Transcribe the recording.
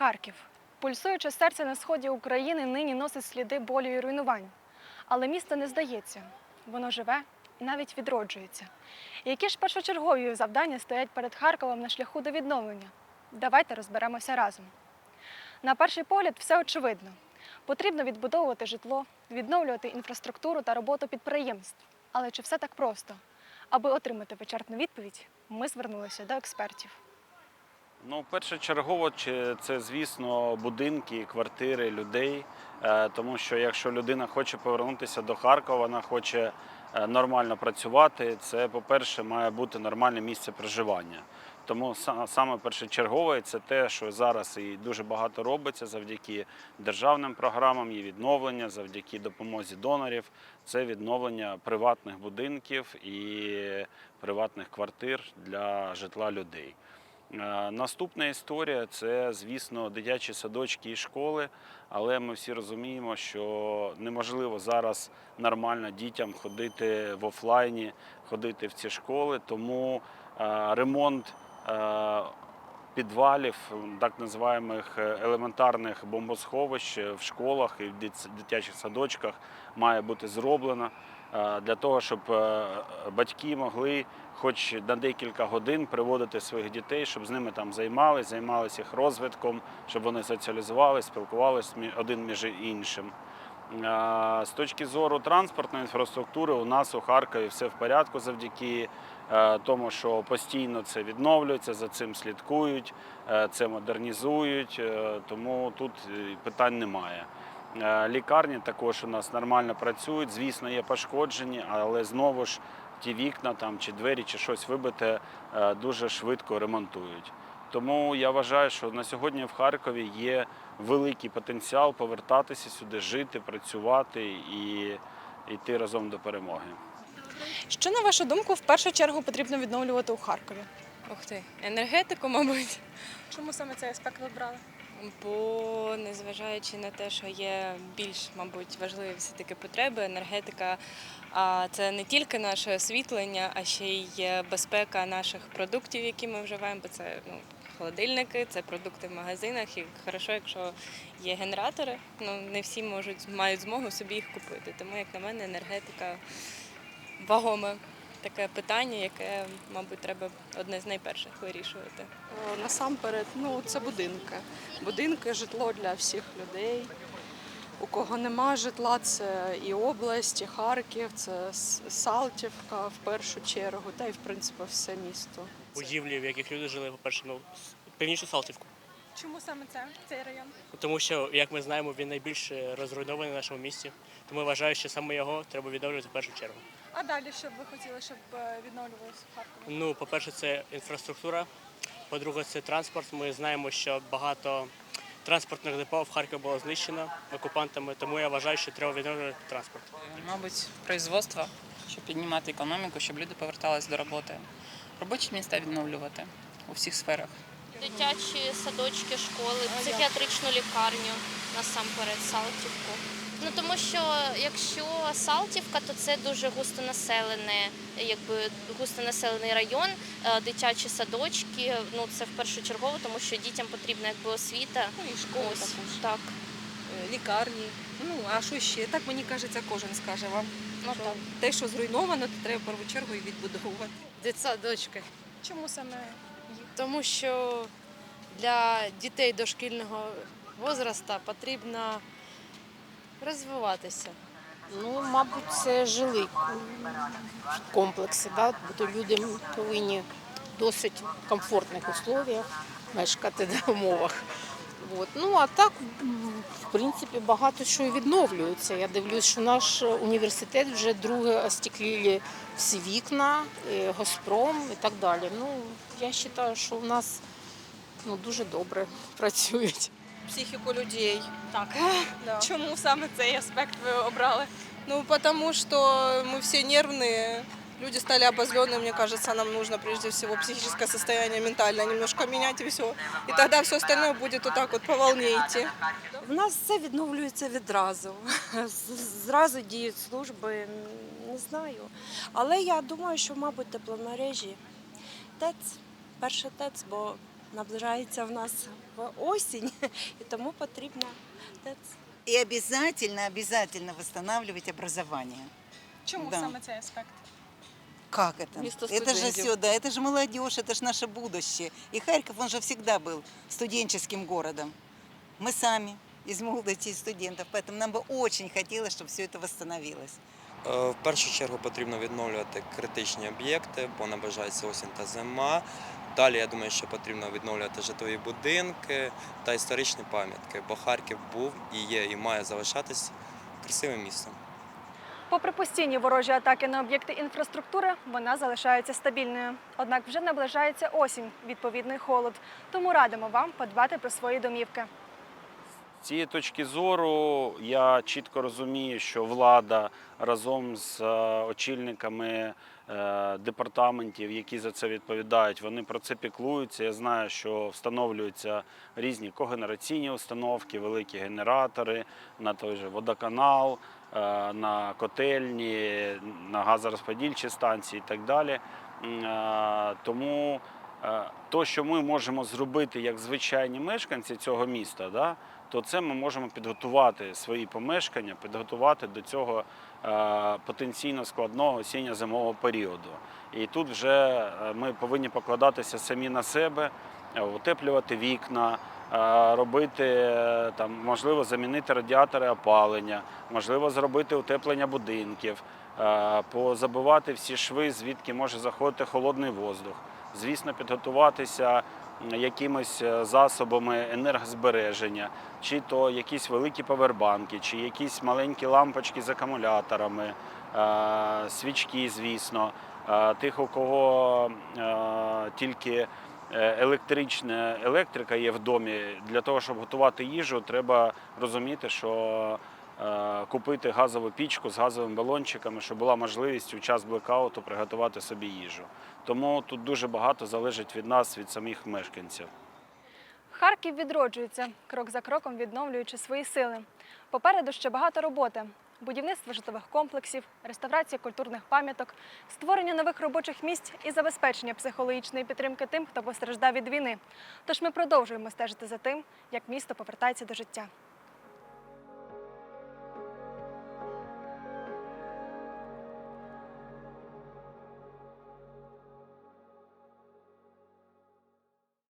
Харків. Пульсуюче серце на сході України нині носить сліди болю і руйнувань. Але місто не здається. Воно живе і навіть відроджується. Які ж першочергові завдання стоять перед Харковом на шляху до відновлення? Давайте розберемося разом. На перший погляд, все очевидно. Потрібно відбудовувати житло, відновлювати інфраструктуру та роботу підприємств. Але чи все так просто? Аби отримати вичерпну відповідь, ми звернулися до експертів. Ну, першочергово це, звісно, будинки, квартири людей. Е, Тому що якщо людина хоче повернутися до Харкова, вона хоче е, нормально працювати, це, по-перше, має бути нормальне місце проживання. Тому саме першочергове це те, що зараз і дуже багато робиться завдяки державним програмам, є відновлення, завдяки допомозі донорів. Це відновлення приватних будинків і приватних квартир для житла людей. Е, Наступна історія це, звісно, дитячі садочки і школи, але ми всі розуміємо, що неможливо зараз нормально дітям ходити в офлайні, ходити в ці школи, тому е, ремонт е, підвалів, так називаємих е, елементарних бомбосховищ в школах і в дитячих садочках має бути зроблено для того, щоб е, батьки могли хоч на декілька годин приводити своїх дітей, щоб з ними там займалися, займалися їх розвитком, щоб вони соціалізувалися, спілкувалися один між іншим. Е, З точки зору транспортної інфраструктури, у нас у Харкові все в порядку завдяки е, тому, що постійно це відновлюється, за цим слідкують, е, це модернізують, е, тому тут е, питань немає. Е, Лікарні також у нас нормально працюють. Звісно, є пошкоджені, але знову ж ті вікна там чи двері, чи щось вибите е, дуже швидко ремонтують. Тому я вважаю, що на сьогодні в Харкові є великий потенціал повертатися сюди, жити, працювати і йти разом до перемоги. Що, на вашу думку, в першу чергу потрібно відновлювати у Харкові? Ух ти, енергетику, мабуть. Чому саме цей аспект вибрали? Бо незважаючи на те, що є більш, мабуть, важливі все-таки потреби, енергетика а це не тільки наше освітлення, а ще й безпека наших продуктів, які ми вживаємо, бо це ну, холодильники, це продукти в магазинах. І хорошо, якщо є генератори, ну не всі можуть мають змогу собі їх купити. Тому, як на мене, енергетика вагоме таке питання, яке, мабуть, треба одне з найперших вирішувати. Е, Насамперед, ну це будинки. Будинки, житло для всіх людей. У кого нема житла, це і область, і Харків, це Салтівка в першу чергу, та й в принципі все місто. будівлі, в яких люди жили, по-перше, ну, північну Салтівку. Чому саме це, цей район? Тому що, як ми знаємо, він найбільш розруйнований в нашому місті. Тому вважаю, що саме його треба відновлювати в першу чергу. А далі що б ви хотіли, щоб е, відновлювалося в Харкові? Ну, по-перше, це інфраструктура. По-друге, це транспорт. Ми знаємо, що багато транспортних депо в Харкові було знищено окупантами, тому я вважаю, що треба відновлювати транспорт. Мабуть, производство, щоб піднімати економіку, щоб люди повертались до роботи. Робочі місця відновлювати у всіх сферах. Дитячі садочки, школи, психіатричну лікарню насамперед Салтівку. Ну тому що якщо Салтівка, то це дуже густонаселене, якби густонаселений район, е, дитячі садочки. Ну це в першу чергу, тому що дітям потрібна якби освіта. Ну і школи Ось також, так. е, лікарні. Ну а що ще? Так мені кажеться, кожен скаже вам. Ну що так. те, що зруйновано, то треба в першу чергу і відбудовувати. Дитсадочки. Чому саме їх? Тому що для дітей дошкільного возрасту потрібно розвиватися. Ну, мабуть, це жилий комплекси, да? бо люди повинні в досить комфортних условіях мешкати в умовах. От. Ну а так, в принципі, багато що і відновлюється. Я дивлюсь, що наш університет вже друге остекліли всі вікна, і Госпром і так далі. Ну, я вважаю, що в нас ну, дуже добре працюють. Психіку людей. Так. Да. Чому саме цей аспект ви обрали? Ну, потому что мы все нервные, люди стали обозленные, мне кажется, нам нужно прежде всего психическое состояние ментальное немножко менять и все. И тогда все остальное будет вот так вот по волне идти. В нас все відновлюється відразу. З- Зразу діють служби, не знаю. Але я думаю, що, мабуть, тепломережі ТЕЦ, перше ТЕЦ, бо наближається в нас в осінь, і тому потрібно ТЕЦ. И обязательно, обязательно восстанавливать образование. Чому Да. саме цей аспект? Как это? Место это же студентов. все, да, это же молодежь, это же наше будущее. И Харьков, он же всегда был студенческим городом. Мы сами из молодости студентов, поэтому нам бы очень хотелось, чтобы все это восстановилось. Е, В першу чергу потрібно відновлювати критичні об'єкти, бо наближається осінь та зима. Далі я думаю, що потрібно відновлювати житлові будинки та історичні пам'ятки, бо Харків був і є, і має залишатись красивим містом. Попри постійні ворожі атаки на об'єкти інфраструктури, вона залишається стабільною. Однак вже наближається осінь, відповідний холод. Тому радимо вам подбати про свої домівки. Цієї точки зору я чітко розумію, що влада разом з е, очільниками е, департаментів, які за це відповідають, вони про це піклуються. Я знаю, що встановлюються різні когенераційні установки, великі генератори на той же водоканал, е, на котельні, на газорозподільчі станції і так далі. Тому то, що ми можемо зробити як звичайні мешканці цього міста, то це ми можемо підготувати свої помешкання, підготувати до цього е, потенційно складного осінньо-зимового періоду. І тут вже е, ми повинні покладатися самі на себе, е, утеплювати вікна, робити там, можливо, замінити радіатори опалення, можливо, зробити утеплення будинків, позабивати всі шви, звідки може заходити холодний воздух. Звісно, підготуватися якимись е, засобами енергозбереження, чи то якісь великі павербанки, чи якісь маленькі лампочки з акумуляторами, е, свічки, звісно. Е, Тих, у кого тільки електрична електрика є в домі, для того, щоб готувати їжу, треба розуміти, що купити газову пічку з газовими балончиками, щоб була можливість у час блекауту приготувати собі їжу. Тому тут дуже багато залежить від нас, від самих мешканців. Харків відроджується, крок за кроком відновлюючи свої сили. Попереду ще багато роботи: будівництво житлових комплексів, реставрація культурних пам'яток, створення нових робочих місць і забезпечення психологічної підтримки тим, хто постраждав від війни. Тож ми продовжуємо стежити за тим, як місто повертається до життя.